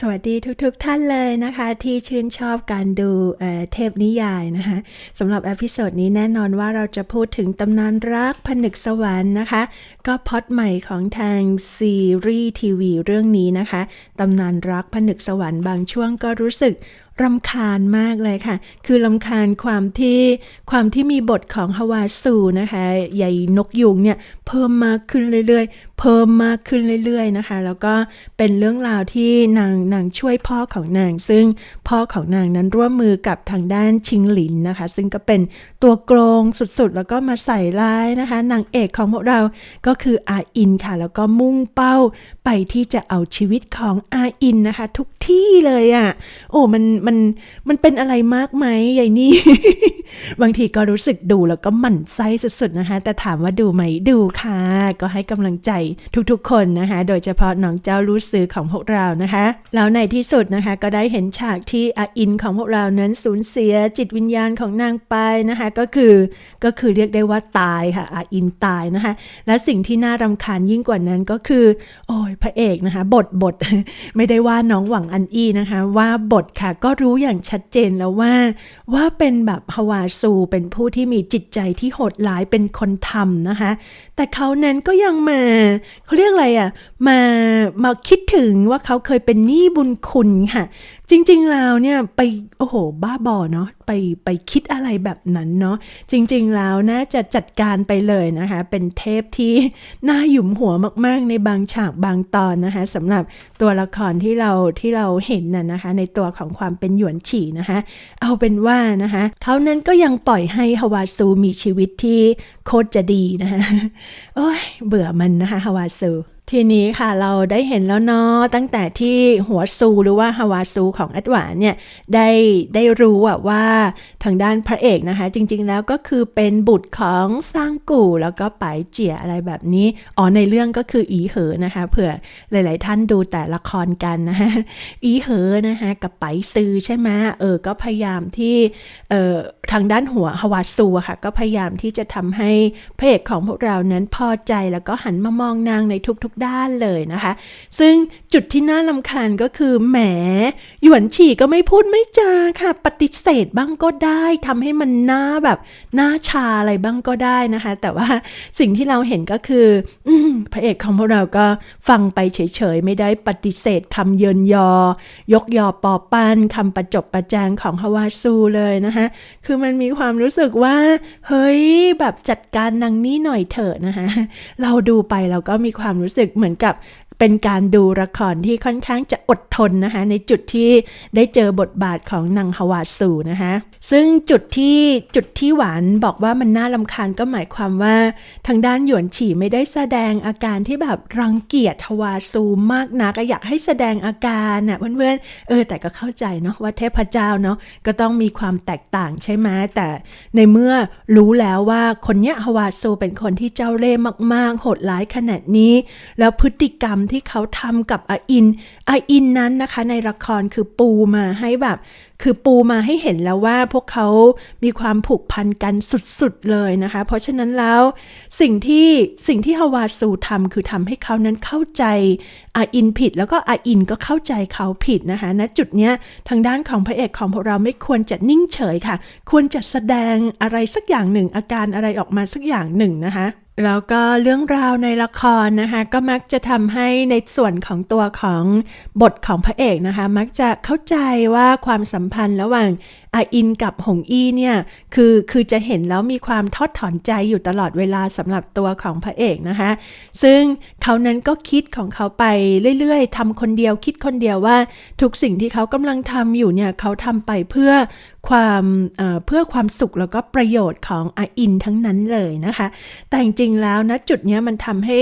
สวัสดีทุกๆทท่านเลยนะคะ ที่ชื่นชอบการดูเเทพนิยายนะคะสำหรับเอพิโซดนี้แน่นอนว่าเราจะพูดถึงตำนานรักผนึกสวรรค์นะคะ ก็พอดใหม่ของทางซีรีส์ทีวีเรื่องนี้นะคะตำนานรักผนึกสวรรค์บางช่วงก็รู้สึก รำคาญมากเลยค่ะ คือรำคาญความที่ความที่มีบทของฮาวาสูนะคะใหญ่นกยุงเนี่ยเพิ่มมากขึ้นเรื่อยๆ เพิ่มมากขึ้นเรื่อยๆนะคะ แล้วก็เป็นเรื่องราวที่นางนางช่วยพ่อของนาง ซึ่งพ่อของนางนั้นร่วมมือกับทางด้านชิงหลินนะคะ ซึ่งก็เป็นตัวโกงสุดๆ แล้วก็มาใส่ร้ายนะคะนางเอกของพวกเราก็คืออาอินค่ะ แล้วก็มุ่งเป้าไปที่จะเอาชีวิตของอาอินนะคะ ทุกที่เลยอะ่ะโอ้มันมันมันเป็นอะไรมากไหมใหญ่นี่ บางทีก็รู้สึกดูแล้วก็หมั่นไส้สุดๆนะคะ แต่ถามว่าดูไหมดูค่ะ ก็ให้กำลังใจทุกๆคนนะคะ โดยเฉพาะน้องเจ้ารู้ซื้อของพวกเรานะคะ แล้วในที่สุดนะคะ ก็ได้เห็นฉากที่อาอินของพวกเรานั้นสูญเสียจิตวิญญาณของนางไปนะคะ ก็คือก็คือเรียกได้ว่าตายค่ะอาอินตายนะคะ และสิ่งที่น่ารำคาญยิ่งกว่านั้นก็คือ โอ้ยพระเอกนะคะ บทบทไม่ได้ว่าน้องหวังอันอี้นะคะ ว่าบทค่ะก็รู้อย่างชัดเจนแล้วว่า ว่าเป็นแบบฮาวาซูเป็นผู้ที่มีจิตใจที่โหดร้ายเป็นคนทำนะคะ แต่เขานั้นก็ยังมาเขาเรียกอะไรอะ่ะมามาคิดถึงว่าเขาเคยเป็นหนี้บุญคุณค่ะ จริงๆแล้วเนี่ยไปโอ้โห บ้าบอเนาะไปไปคิดอะไรแบบนั้นเนาะจริงๆแล้วน่าจะจัดการไปเลยนะคะ เป็นเทพที่น่าหยุมหัวมากๆ ในบางฉากบางตอนนะคะสำหรับตัวละครที่เราที่เราเห็นน่ะนะคะ ในตัวของความเป็นหยวนฉี่นะคะ เอาเป็นว่านะคะเขานั้นก็ยังปล่อยให้ฮาวาซูมีชีวิตที่โคตรจะดีนะคะโอ้ยเบื่อมันนะคะฮาวาซู ทีนี้ค่ะเราได้เห็นแล้วเนาะตั้งแต่ที่หัวซูหรือว่าฮาวาซูของแอดวานเนี่ยได้ได้รู้อะว่าทางด้านพระเอกนะคะ จริงๆแล้วก็คือเป็นบุตรของสร้างกู่ แล้วก็ป๋ายเจียอะไรแบบนี้อ๋อในเรื่องก็คืออีเหอนะคะเผื่อหลายๆท่านดูแต่ละครกันนะคะอีเหอนะคะกับป๋ายซือใช่ไหมเออก็พยายามที่เอ่อทางด้านหัวฮาวาซูอะค่ะก็พยายามที่จะทำให้พระเอกของพวกเรานั้นพอใจแล้วก็หันมามองนางในทุกๆด้านเลยนะคะ ซึ่งจุดที่น่าลำคาญก็คือแหมหยวนฉี่ก็ไม่พูดไม่จาค่ะ ปฏิเสธบ้างก็ได้ทำให้มันหน้าแบบหน้าชาอะไรบ้างก็ได้นะคะ แต่ว่าสิ่งที่เราเห็นก็คืออพระเอกของพวกเราก็ฟังไปเฉยๆ ไม่ได้ปฏิเสธคำเยินยอ ยกยอปอปันคำประจบประแจงของฮาวาซูเลยนะคะคือมันมีความรู้สึกว่า เฮ้ยแบบจัดการนางนี้หน่อยเถอะนะคะเราดูไปเราก็มีความรู้สึกเหมือนกับเป็นการดูละครที่ค่อนข้างจะอดทนนะคะ ในจุดที่ได้เจอบทบาทของนางฮวาสูนะคะซึ่งจุดที่จุดที่หวานบอกว่ามันน่าลำคาญก็หมายความว่า ทางด้านหยวนฉี่ไม่ได้แสดงอาการที่แบบรังเกียจฮาวาซูมากนักอยากให้แสดงอาการน่ะเพื่อนๆเออ แต่ก็เข้าใจเนาะว่าเทพเจ้าเนาะก็ต้องมีความแตกต่างใช่ไหมแต่ในเมื่อรู้แล้วว่าคนเนี้ยฮาวาซูเป็นคนที่เจ้าเล่ห์มากๆ โหดร้ายขนาดนี้ แล้วพฤติกรรมที่เขาทำกับอาอินอาอินนั้นนะคะ ในละครคือปูมาให้แบบคือปูมาให้เห็นแล้วว่าพวกเขามีความผูกพันกันสุดๆเลยนะคะ เพราะฉะนั้นแล้วสิ่งที่สิ่งที่ฮาวาซูทำคือทำให้เขานั้นเข้าใจอาอินผิด แล้วก็อาอินก็เข้าใจเขาผิดนะคะณจุดเนี้ยทางด้านของพระเอกของพวกเราไม่ควรจะนิ่งเฉยค่ะ ควรจะแสดงอะไรสักอย่างหนึ่งอาการอะไรออกมาสักอย่างหนึ่งนะคะ แล้วก็เรื่องราวในละครนะคะก็มักจะทำให้ในส่วนของตัวของบทของพระเอกนะคะ มักจะเข้าใจว่าความสัมพันธ์ระหว่าง อาอินกับหงอี้เนี่ยคือคือจะเห็นแล้วมีความทอดถอนใจอยู่ตลอดเวลาสำหรับตัวของพระเอกนะคะ ซึ่งเขานั้นก็คิดของเขาไปเรื่อยๆทำคนเดียวคิดคนเดียวว่า ทุกสิ่งที่เขากำลังทำอยู่เนี่ยเขาทำไปเพื่อความเเพื่อความสุขแล้วก็ประโยชน์ของอาอินทั้งนั้นเลยนะคะ แต่จริงๆแล้วนะจุดนี้มันทำให้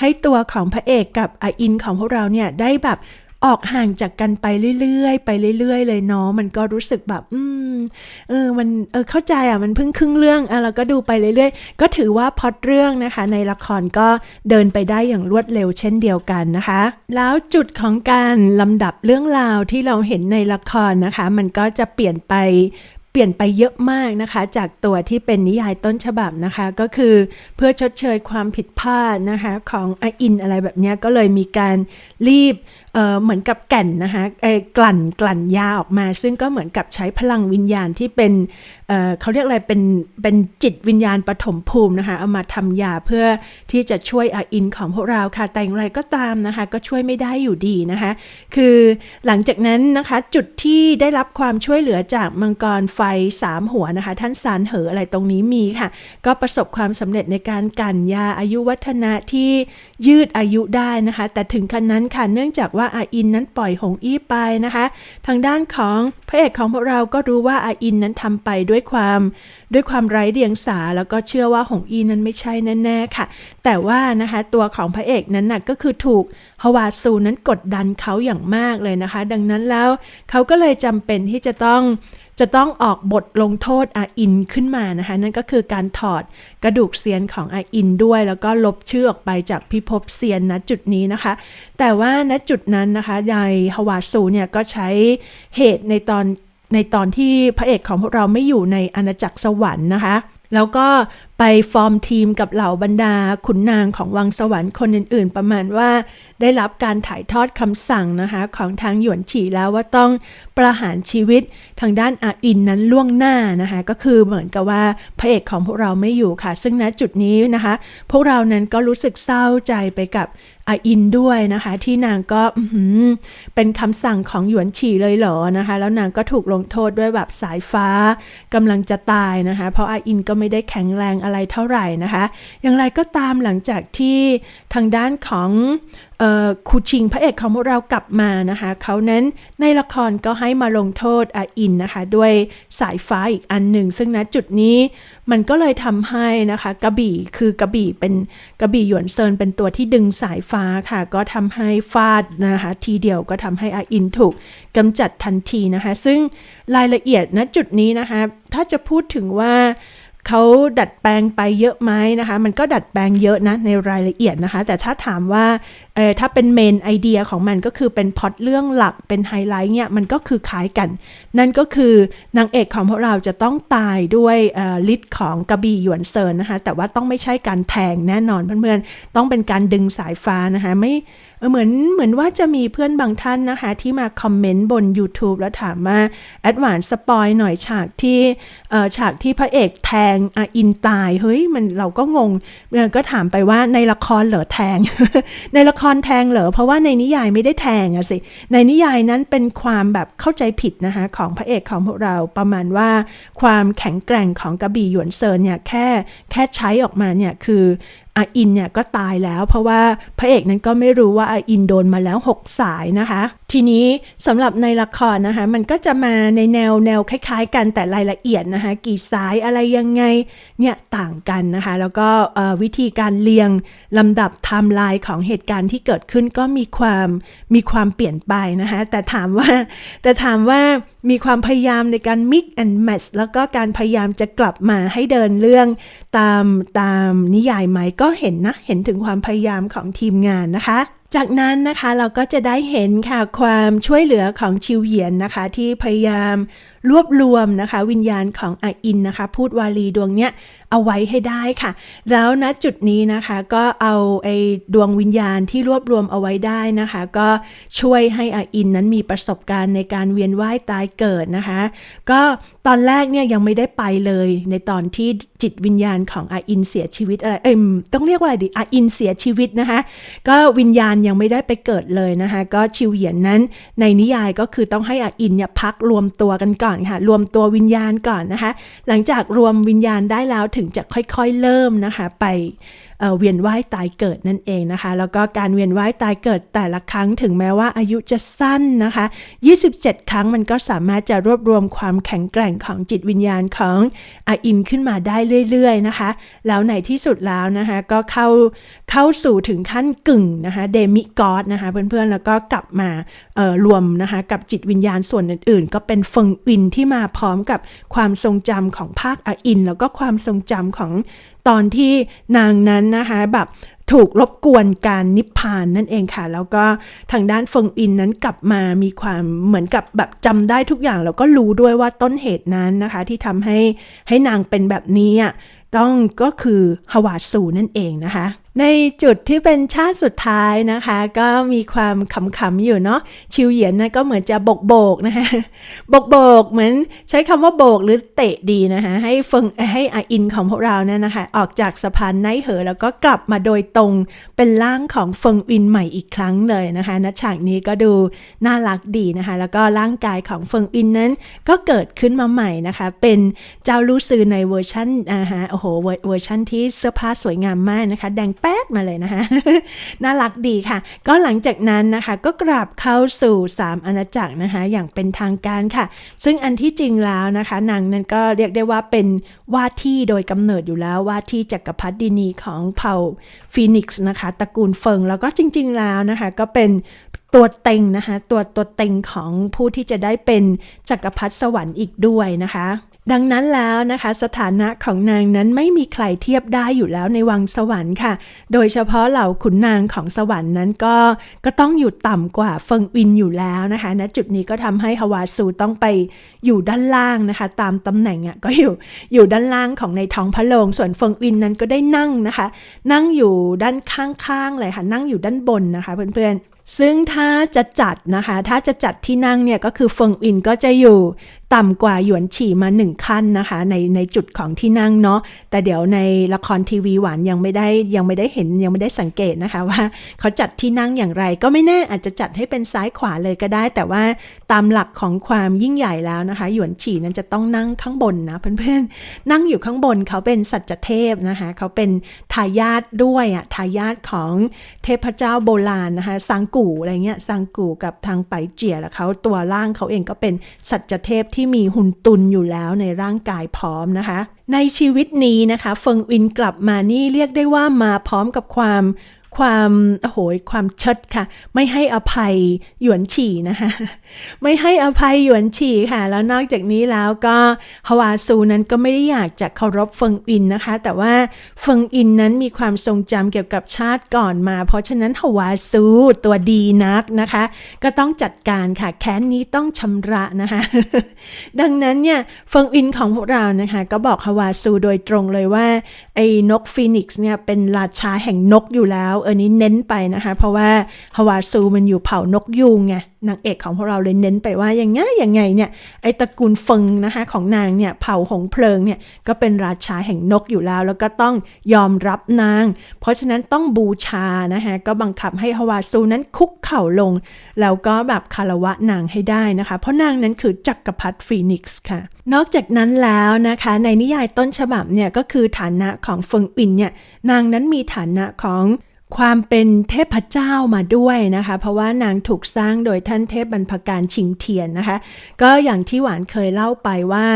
ให้ตัวของพระเอกกับอาอินของพวกเราเนี่ยได้แบบ ออกห่างจากกันไปเรื่อยๆ ไปเรื่อย ๆ เลยเนาะมันก็รู้สึกแบบ อืมเออมันเออเข้าใจอะมันเพิ่งครึ่งเรื่องอะเราก็ดูไปเรื่อยๆ ก็ถือว่าพอดเรื่องนะคะ ในละครก็เดินไปได้อย่างรวดเร็วเช่นเดียวกันนะคะ แล้วจุดของการลำดับเรื่องราวที่เราเห็นในละครนะคะ มันก็จะเปลี่ยนไปเปลี่ยนไปเยอะมากนะคะ จากตัวที่เป็นนิยายต้นฉบับนะคะ ก็คือเพื่อชดเชยความผิดพลาดนะคะ ของออินอะไรแบบนี้ก็เลยมีการรีบ เเหมือนกับแก่นนะคะเอกลั่นกลั่นยาออกมา ซึ่งก็เหมือนกับใช้พลังวิญญาณที่เป็นเเขาเรียกอะไรเป็นเป็นจิตวิญญาณปฐมภูมินะคะเอามาทำยาเพื่อที่จะช่วยอาอินของพวกเราค่ะแต่อย่างไรก็ตามนะคะ ก็ช่วยไม่ได้อยู่ดีนะคะ คือหลังจากนั้นนะคะจุดที่ได้รับความช่วยเหลือจากมังกรไฟสามหัวนะคะ ท่านสารเหออะไรตรงนี้มีค่ะ ก็ประสบความสำเร็จในการกันยาอายุวัฒนะที่ยืดอายุได้นะคะ แต่ถึงขั้นนั้นค่ะเนื่องจากว่าอาอินนั้นปล่อยหงอี้ไปนะคะ ทางด้านของพระเอกของพวกเราก็รู้ว่าอาอินนั้นทำไปด้วยวยความด้วยความไร้เดียงสา แล้วก็เชื่อว่าหงอีนั้นไม่ใช่แน่ๆค่ะ แต่ว่านะคะตัวของพระเอกนั้นน่ะก็คือถูกฮวาซูนั้นกดดันเขาอย่างมากเลยนะคะ ดังนั้นแล้วเขาก็เลยจำเป็นที่จะต้องจะต้องออกบทลงโทษอาอินขึ้นมานะคะ นั่นก็คือการถอดกระดูกเซียนของอาอินด้วย แล้วก็ลบชื่อออกไปจากพิภพเซียนณจุดนี้นะคะ แต่ว่าณจุดนั้นนะคะยายฮวาซูเนี่ยก็ใช้เหตุในตอน ในตอนที่พระเอกของพวกเราไม่อยู่ในอาณาจักรสวรรค์นะคะ แล้วก็ไปฟอร์มทีมกับเหล่าบรรดาขุนนางของวังสวรรค์คนอื่นๆ ประมาณว่า ได้รับการถ่ายทอดคำสั่งนะคะ ของทางหยวนฉีแล้วว่าต้องประหารชีวิตทางด้านอาอินนั้นล่วงหน้านะคะ ก็คือเหมือนกับว่าพระเอกของพวกเราไม่อยู่ค่ะ ซึ่งณจุดนี้นะคะ พวกเรานั้นก็รู้สึกเศร้าใจไปกับอาอินด้วยนะคะ ที่นางก็เป็นคำสั่งของหยวนฉีเลยเหรอนะคะ แล้วนางก็ถูกลงโทษด้วยแบบสายฟ้ากำลังจะตายนะคะ เพราะอาอินก็ไม่ได้แข็งแรงอะไรเท่าไหร่นะคะ อย่างไรก็ตามหลังจากที่ทางด้านของออคูชิงพระเอกของพวกเรากลับมานะคะ เขานั้นในละครก็ให้มาลงโทษอาอินนะคะ ด้วยสายฟ้าอีกอันหนึ่ง ซึ่งณจุดนี้มันก็เลยทำให้นะคะกระบี่คือกระบี่เป็นกระบี่หยวนเซินเป็นตัวที่ดึงสายฟ้าค่ะ ก็ทำให้ฟาดนะคะ ทีเดียวก็ทำให้อาอินถูกกำจัดทันทีนะคะ ซึ่งรายละเอียดณจุดนี้นะคะ ถ้าจะพูดถึงว่า เขาดัดแปลงไปเยอะไหมนะคะ มันก็ดัดแปลงเยอะนะในรายละเอียดนะคะ แต่ถ้าถามว่าเออถ้าเป็นเมนไอเดียของมันก็คือเป็นพอตเรื่องหลักเป็นไฮไลท์เนี่ยมันก็คือคล้ายกัน นั่นก็คือนางเอกของพวกเราจะต้องตายด้วยฤทธิ์ของกระบี่หยวนเซินนะคะ แต่ว่าต้องไม่ใช่การแทงแน่นอนเพื่อนๆ ต้องเป็นการดึงสายฟ้านะคะไม่ เหมือนเหมือนว่าจะมีเพื่อนบางท่านนะคะ ที่มาคอมเมนต์บน YouTube แล้วถามว่าแอดวานสปอยหน่อยฉากที่ฉากที่พระเอกแทงออินตาย เฮ้ยมันเราก็งงก็ถามไปว่าในละครเหรอแทง ในละครแทงเหรอเพราะว่าในนิยายไม่ได้แทงอะสิ ในนิยายนั้นเป็นความแบบเข้าใจผิดนะคะของพระเอกของพวกเราประมาณว่า ความแข็งแกร่งของกระบี่หยวนเซินเนี่ยแค่แค่ใช้ออกมาเนี่ยคือ อาอินเนี่ยก็ตายแล้ว เพราะว่าพระเอกนั้นก็ไม่รู้ว่าอาอินโดนมาแล้ว 6 สายนะคะ ทีนี้สำหรับในละครนะคะ มันก็จะมาในแนวแนวคล้ายๆ กันแต่รายละเอียดนะคะ กี่สายอะไรยังไงเนี่ยต่างกันนะคะ แล้วก็วิธีการเรียงลำดับไทม์ไลน์ของเหตุการณ์ที่เกิดขึ้นก็มีความมีความเปลี่ยนไปนะคะ แต่ถามว่าแต่ถามว่ามีความพยายามในการ mix and match แล้วก็การพยายามจะกลับมาให้เดินเรื่องตามตามนิยายไหมก็็เห็นนะ เห็นถึงความพยายามของทีมงานนะคะ จากนั้นนะคะเราก็จะได้เห็นค่ะความช่วยเหลือของชิวเหยียนนะคะ ที่พยายาม รวบรวมนะคะ วิญญาณของอาอินนะคะ พูดวาลีดวงเนี้ยเอาไว้ให้ได้ค่ะ แล้วณจุดนี้นะคะก็เอาไอ้ดวงวิญญาณที่รวบรวมเอาไว้ได้นะคะ ก็ช่วยให้อาอินนั้นมีประสบการณ์ในการเวียนว่ายตายเกิดนะคะ ก็ตอนแรกเนี่ยยังไม่ได้ไปเลยในตอนที่จิตวิญญาณของอาอินเสียชีวิตอะไรเอ้ยต้องเรียกว่าอะไรดีอาอินเสียชีวิตนะคะ ก็วิญญาณยังไม่ได้ไปเกิดเลยนะคะ ก็ชิวเหยียนนั้นในนิยายก็คือต้องให้อาอินเนี่ยพักรวมตัวกันก่อนค่ะ รวมตัววิญญาณก่อนนะคะ หลังจากรวมวิญญาณได้แล้วถึงจะค่อยๆเริ่มนะคะ ไปเวียนว่ายตายเกิดนั่นเองนะคะ แล้วก็การเวียนว่ายตายเกิดแต่ละครั้งถึงแม้ว่าอายุจะสั้นนะคะ 27 ครั้งมันก็สามารถจะรวบรวมความแข็งแกร่งของจิตวิญญาณของอาอินขึ้นมาได้เรื่อยๆนะคะ แล้วในที่สุดแล้วนะคะก็เข้าเข้าสู่ถึงขั้นกึ่งนะคะเดมิกอดนะคะเพื่อนๆ แล้วก็กลับมารวมนะคะกับจิตวิญญาณส่วนอื่นๆ ก็เป็นเฟิงวินที่มาพร้อมกับความทรงจำของภาคอาอิน แล้วก็ความทรงจำของ ตอนที่นางนั้นนะคะแบบถูกรบกวนการนิพพานนั่นเองค่ะ แล้วก็ทางด้านเฟิงอินนั้นกลับมามีความเหมือนกับแบบจำได้ทุกอย่าง แล้วก็รู้ด้วยว่าต้นเหตุนั้นนะคะ ที่ทำให้ให้นางเป็นแบบนี้ต้องก็คือฮวาดสูนั่นเองนะคะ ในจุดที่เป็นชาติสุดท้ายนะคะ ก็มีความขำๆอยู่เนาะชิวเหยียนนะก็เหมือนจะโบกโบกๆนะคะโบกโบกๆเหมือนใช้คำว่าโบกหรือเตะดีนะคะ ให้เฟิงให้อาอินของพวกเราเนี่ยนะคะ ออกจากสะพานไนเหอ แล้วก็กลับมาโดยตรงเป็นร่างของเฟิงวินใหม่อีกครั้งเลยนะคะณฉากนี้ก็ดูน่ารักดีนะคะ แล้วก็ร่างกายของเฟิงวินนั้น ก็เกิดขึ้นมาใหม่นะคะ เป็นเจ้าลู่ซือในเวอร์ชันอ่าฮะโอ้โหเวอร์ชันที่เสื้อผ้าสวยงามมากนะคะแดงแป๊ดมาเลยนะคะ น่ารักดีค่ะ ก็หลังจากนั้นนะคะก็กลับเข้าสู่ 3อาณาจักรนะคะ อย่างเป็นทางการค่ะ ซึ่งอันที่จริงแล้วนะคะนางนั้นก็เรียกได้ว่าเป็นว่าที่โดยกำเนิดอยู่แล้วว่าที่จักรพรรดินีของเผ่าฟีนิกซ์นะคะตระกูลเฟิงแล้วก็จริง ๆ แล้วนะคะ ก็เป็นตัวเต็งนะคะ ตัวตัวเต็งของผู้ที่จะได้เป็นจักรพรรดิสวรรค์อีกด้วยนะคะ ดังนั้นแล้วนะคะ สถานะของนางนั้นไม่มีใครเทียบได้อยู่แล้วในวังสวรรค์ค่ะ โดยเฉพาะเหล่าขุนนางของสวรรค์นั้นก็ก็ต้องอยู่ต่ำกว่าเฟิงอินอยู่แล้วนะคะณจุดนี้ก็ทำให้ฮวาซูต้องไปอยู่ด้านล่างนะคะ ตามตำแหน่งอะก็อยู่อยู่ด้านล่างของในท้องพระโรงส่วนเฟิงอินนั้นก็ได้นั่งนะคะ นั่งอยู่ด้านข้างๆเลยค่ะนั่งอยู่ด้านบนนะคะเพื่อนๆซึ่งถ้าจะจัดนะคะ ถ้าจะจัดที่นั่งเนี่ยก็คือเฟิงอินก็จะอยู่ ต่ำกว่าหยวนฉี่มาหนึ่งขั้นนะคะ ในในจุดของที่นั่งเนาะแต่เดี๋ยวในละครทีวีหวานยังไม่ได้ยังไม่ได้เห็นยังไม่ได้สังเกตนะคะว่า เขาจัดที่นั่งอย่างไร ก็ไม่แน่อาจจะจัดให้เป็นซ้ายขวาเลยก็ได้ แต่ว่าตามหลักของความยิ่งใหญ่แล้วนะคะ หยวนฉี่นั้นจะต้องนั่งข้างบนนะเพื่อนๆนั่งอยู่ข้างบนเขาเป็นสัจเทพนะคะเขาเป็นทายาทด้วยอะทายาทของเทพเจ้าโบราณนะคะซังกูอะไรเงี้ยซังกูกับทางไปเจียแล้วเขาตัวร่างเขาเองก็เป็นสัจเทพที่มีหุ่นตุนอยู่แล้วในร่างกายพร้อมนะคะ ในชีวิตนี้นะคะเฟิงวินกลับมานี่เรียกได้ว่ามาพร้อมกับความ ความโอ้โหความเชิดค่ะ ไม่ให้อภัยหยวนฉี่นะคะไม่ให้อภัยหยวนฉี่ค่ะ แล้วนอกจากนี้แล้วก็ฮวาซูนั้นก็ไม่ได้อยากจะเคารพเฟิงอินนะคะ แต่ว่าเฟิงอินนั้นมีความทรงจำเกี่ยวกับชาติก่อนมา เพราะฉะนั้นฮวาซูตัวดีนักนะคะ ก็ต้องจัดการค่ะแค้นนี้ต้องชำระนะคะ ดังนั้นเนี่ยเฟิงอินของพวกเรานะคะ ก็บอกฮวาซูโดยตรงเลยว่าไอ้นกฟีนิกซ์เนี่ยเป็นราชาแห่งนกอยู่แล้วเออนี้เน้นไปนะคะ เพราะว่าฮวาซูมันอยู่เผ่านกยูงไงนางเอกของพวกเราเลยเน้นไปว่าอย่างไงอย่างไงเนี่ยไอ้ตระกูลเฟิงนะคะของนางเนี่ยเผ่าหงเพลิงเนี่ยก็เป็นราชาแห่งนกอยู่แล้ว แล้วก็ต้องยอมรับนาง เพราะฉะนั้นต้องบูชานะคะก็บังคับให้ฮวาซูนั้นคุกเข่าลง แล้วก็แบบคารวะนางให้ได้นะคะ เพราะนางนั้นคือจักรพรรดิฟีนิกซ์ค่ะ นอกจากนั้นแล้วนะคะ ในนิยายต้นฉบับเนี่ยก็คือฐานะของเฟิงอินเนี่ยนางนั้นมีฐานะของ ความเป็นเทพเจ้ามาด้วยนะคะ เพราะว่านางถูกสร้างโดยท่านเทพบรรพการชิงเทียนนะคะ ก็อย่างที่หวานเคยเล่าไปว่า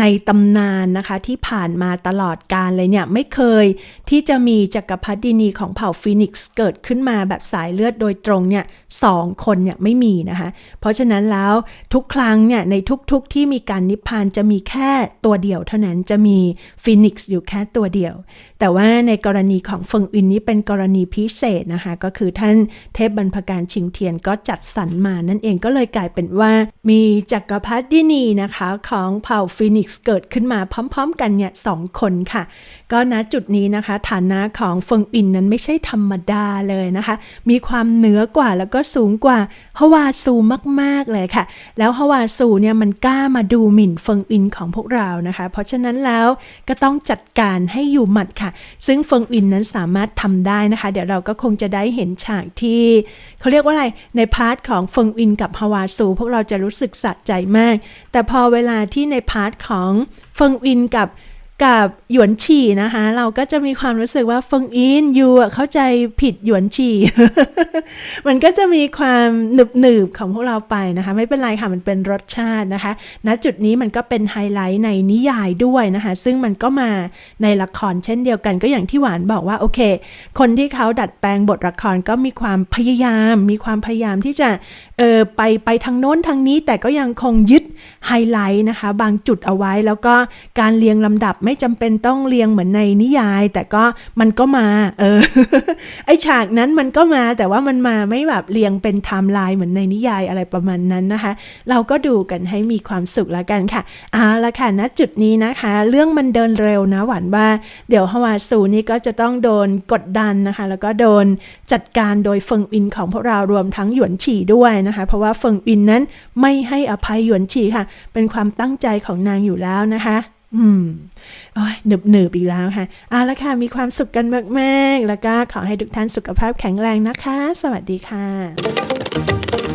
ในตำนานนะคะที่ผ่านมาตลอดกาลเลยเนี่ย ไม่เคยที่จะมีจักรพรรดินีของเผ่าฟีนิกซ์เกิดขึ้นมาแบบสายเลือดโดยตรงเนี่ยสองคนเนี่ยไม่มีนะคะ เพราะฉะนั้นแล้วทุกครั้งเนี่ยในทุกๆทที่มีการนิพพานจะมีแค่ตัวเดียวเท่านั้นจะมีฟีนิกซ์อยู่แค่ตัวเดียว แต่ว่าในกรณีของเฟิงอินนี้เป็นกรณีพิเศษนะคะ ก็คือท่านเทพบรรพการชิงเทียนก็จัดสรรมานั่นเองก็เลยกลายเป็นว่า มีจักรพรรดินีนะคะของเผ่าฟีนิกซ์เกิดขึ้นมาพร้อมๆ กันเนี่ยสองคนค่ะ ก็ณจุดนี้นะคะ ฐานะของเฟิงอินนั้นไม่ใช่ธรรมดาเลยนะคะ มีความเหนือกว่าแล้วก็สูงกว่าฮวาซูมากๆเลยค่ะ แล้วฮวาซูเนี่ยมันกล้ามาดูหมิ่นเฟิงอินของพวกเรานะคะ เพราะฉะนั้นแล้วก็ต้องจัดการให้อยู่หมัดค่ะ ซึ่งเฟิงอินนั้นสามารถทำได้นะคะ เดี๋ยวเราก็คงจะได้เห็นฉากที่เขาเรียกว่าอะไรในพาร์ทของเฟิงอินกับฮวาซู พวกเราจะรู้สึกสะใจมาก แต่พอเวลาที่ในพาร์ทของเฟิงอินกับ กับหยวนฉี่นะคะ เราก็จะมีความรู้สึกว่าฟงอินยูเข้าใจผิดหยวนฉี่ มันก็จะมีความหนึบหนึบๆของพวกเราไปนะคะ ไม่เป็นไรค่ะ มันเป็นรสชาตินะคะณจุดนี้มันก็เป็นไฮไลท์ในนิยายด้วยนะคะ ซึ่งมันก็มาในละครเช่นเดียวกันก็อย่างที่หวานบอกว่าโอเค คนที่เขาดัดแปลงบทละครก็มีความพยายาม มีความพยายามที่จะเออไปไปทางโน้นทางนี้แต่ก็ยังคงยึดไฮไลท์นะคะ บางจุดเอาไว้แล้วก็การเรียงลำดับไม่จำเป็นต้องเรียงเหมือนในนิยาย แต่ก็มันก็มา เออ ไอฉากนั้นมันก็มาแต่ว่ามันมาไม่แบบเรียงเป็นไทม์ไลน์เหมือนในนิยายอะไรประมาณนั้นนะคะ เราก็ดูกันให้มีความสุขแล้วกันค่ะเอาละค่ะณจุดนี้นะคะ เรื่องมันเดินเร็วนะหวานว่า เดี๋ยวฮวาซูนี่ก็จะต้องโดนกดดันนะคะ แล้วก็โดนจัดการโดยเฟิงอินของพวกเรารวมทั้งหยวนฉี่ด้วยนะคะ เพราะว่าเฟิงอินนั้นไม่ให้อภัยหยวนฉี่ค่ะ เป็นความตั้งใจของนางอยู่แล้วนะคะ อืมโอ้ยหนึบหนึบอีกแล้วค่ะ เอาละค่ะ มีความสุขกันมาก ๆ แล้วก็ขอให้ทุกท่านสุขภาพแข็งแรงนะคะ สวัสดีค่ะ